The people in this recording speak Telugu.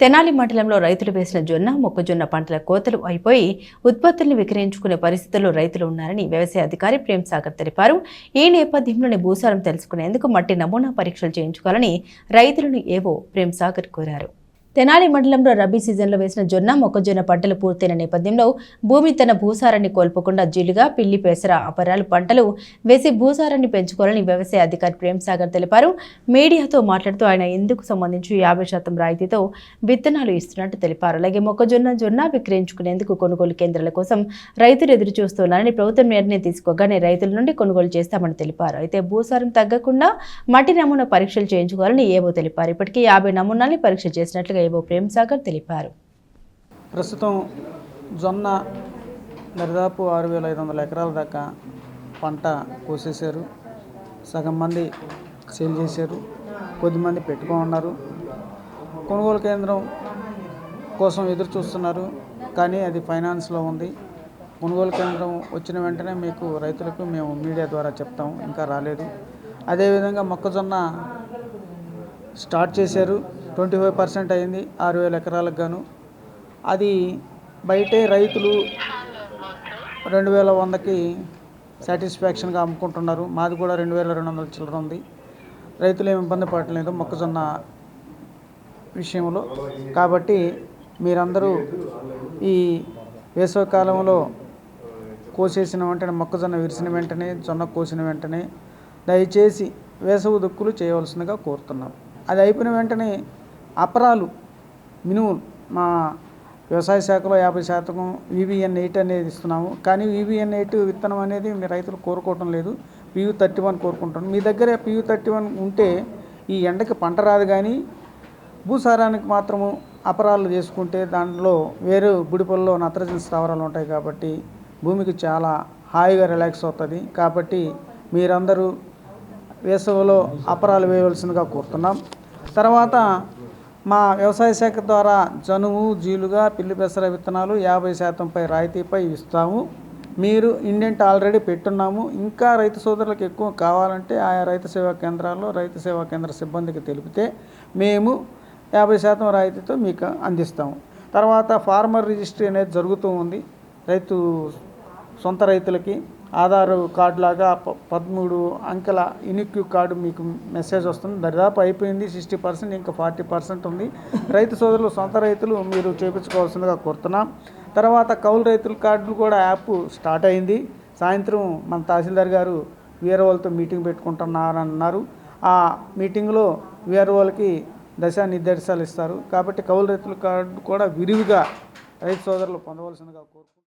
తెనాలి మండలంలో రైతులు వేసిన జొన్న మొక్కజొన్న పంటల కోతలు అయిపోయి ఉత్పత్తులను విక్రయించుకునే పరిస్థితుల్లో రైతులు ఉన్నారని వ్యవసాయ అధికారి ప్రేమ్ సాగర్ తెలిపారు. ఈ నేపథ్యంలోని భూసారం తెలుసుకునేందుకు మట్టి నమూనా పరీక్షలు చేయించుకోవాలని రైతులను ఏవో ప్రేమ్ సాగర్ కోరారు. తెనాలి మండలంలో రబీ సీజన్లో వేసిన జొన్న మొక్కజొన్న పంటలు పూర్తయిన నేపథ్యంలో భూమి తన భూసారాన్ని కోల్పోకుండా జిలుగా పిల్లి పెసర అపరాలు పంటలు వేసి భూసారాన్ని పెంచుకోవాలని వ్యవసాయ అధికారి ప్రేమ్ సాగర్ తెలిపారు. మీడియాతో మాట్లాడుతూ ఆయన ఇందుకు సంబంధించి యాభై శాతం రాయితీతో విత్తనాలు ఇస్తున్నట్టు తెలిపారు. అలాగే మొక్కజొన్న జొన్న విక్రయించుకునేందుకు కొనుగోలు కేంద్రాల కోసం రైతులు ఎదురు చూస్తున్నారని ప్రభుత్వం నిర్ణయం తీసుకోగానే రైతుల నుండి కొనుగోలు చేస్తామని తెలిపారు. అయితే భూసారం తగ్గకుండా మట్టి నమూనా పరీక్షలు చేయించుకోవాలని ఏవో తెలిపారు. ఇప్పటికీ యాభై నమూనాల్ని పరీక్ష చేసినట్లుగా ఏవో ప్రేమ్సాగర్ తెలిపారు. ప్రస్తుతం జొన్న దరిదాపు ఆరు వేల ఐదు వందల ఎకరాల దాకా పంట కోసేశారు. సగం మంది సేల్ చేశారు. కొద్దిమంది పెట్టుకో ఉన్నారు. కొనుగోలు కేంద్రం కోసం ఎదురు చూస్తున్నారు. కానీ అది ఫైనాన్స్లో ఉంది. కొనుగోలు కేంద్రం వచ్చిన వెంటనే మీకు రైతులకు మేము మీడియా ద్వారా చెప్తాం. ఇంకా రాలేదు. అదేవిధంగా మొక్కజొన్న స్టార్ట్ చేశారు. ట్వంటీ ఫైవ్ పర్సెంట్ అయింది ఆరు వేల ఎకరాలకు గాను. అది బయటే రైతులు రెండు వేల వందకి సాటిస్ఫాక్షన్గా అమ్ముకుంటున్నారు. మాది కూడా రెండు వేల రెండు వందల చిల్లర ఉంది. రైతులు ఏమి ఇబ్బంది పడట్లేదు మొక్కజొన్న విషయంలో. కాబట్టి మీరందరూ ఈ వేసవికాలంలో కోసేసిన వెంటనే మొక్కజొన్న విరిసిన వెంటనే జొన్న కోసిన వెంటనే దయచేసి వేసవి దుక్కులు చేయవలసిందిగా కోరుతున్నాం. అది అయిపోయిన వెంటనే అపరాలు. మినుములు మా వ్యవసాయ శాఖలో యాభై శాతం వివిఎన్ ఎయిట్ అనేది ఇస్తున్నాము. కానీ వివిఎన్ ఎయిట్ విత్తనం అనేది మీ రైతులు కోరుకోవటం లేదు. పియు థర్టీ వన్ కోరుకుంటాను మీ దగ్గర పియు థర్టీ వన్ ఉంటే ఈ ఎండకి పంట రాదు కానీ భూసారానికి మాత్రము అపరాలు చేసుకుంటే దాంట్లో వేరే బుడిపల్లో నత్రజని స్థావరాలు ఉంటాయి కాబట్టి భూమికి చాలా హాయిగా రిలాక్స్ అవుతుంది. కాబట్టి మీరందరూ వేసవిలో అపరాలు వేయవలసిందిగా కోరుతున్నాం. తర్వాత మా వ్యవసాయ శాఖ ద్వారా జనుము జీలుగా పిల్లి పెసర విత్తనాలు యాభై శాతంపై రాయితీపై ఇస్తాము. మీరు ఇండెంట్ ఆల్రెడీ పెట్టున్నాము. ఇంకా రైతు సోదరులకు ఎక్కువ కావాలంటే ఆయా రైతు సేవా కేంద్రాల్లో రైతు సేవా కేంద్ర సిబ్బందికి తెలిపితే మేము యాభై శాతం రాయితీతో మీకు అందిస్తాము. తర్వాత ఫార్మర్ రిజిస్ట్రీ అనేది జరుగుతూ ఉంది. రైతు సొంత రైతులకి ఆధార్ కార్డు లాగా ప- పదమూడు అంకెల ఇనిక్యూ కార్డు మీకు మెసేజ్ వస్తుంది. దరిదాపు అయిపోయింది సిక్స్టీ పర్సెంట్ ఇంకా ఫార్టీ పర్సెంట్ ఉంది. రైతు సోదరులు సొంత రైతులు మీరు చేపించుకోవాల్సిందిగా కోరుతున్నాం. తర్వాత కౌలు రైతుల కార్డులు కూడా యాప్ స్టార్ట్ అయింది. సాయంత్రం మన తహసీల్దార్ గారు వీఆర్ఓలతో మీటింగ్ పెట్టుకుంటున్నారని అన్నారు ఆ మీటింగ్లో వీఆర్ఓలకి దశా నిర్దేశాలు ఇస్తారు. కాబట్టి కౌలు రైతుల కార్డు కూడా విరివిగా రైతు సోదరులు పొందవలసిందిగా కోరు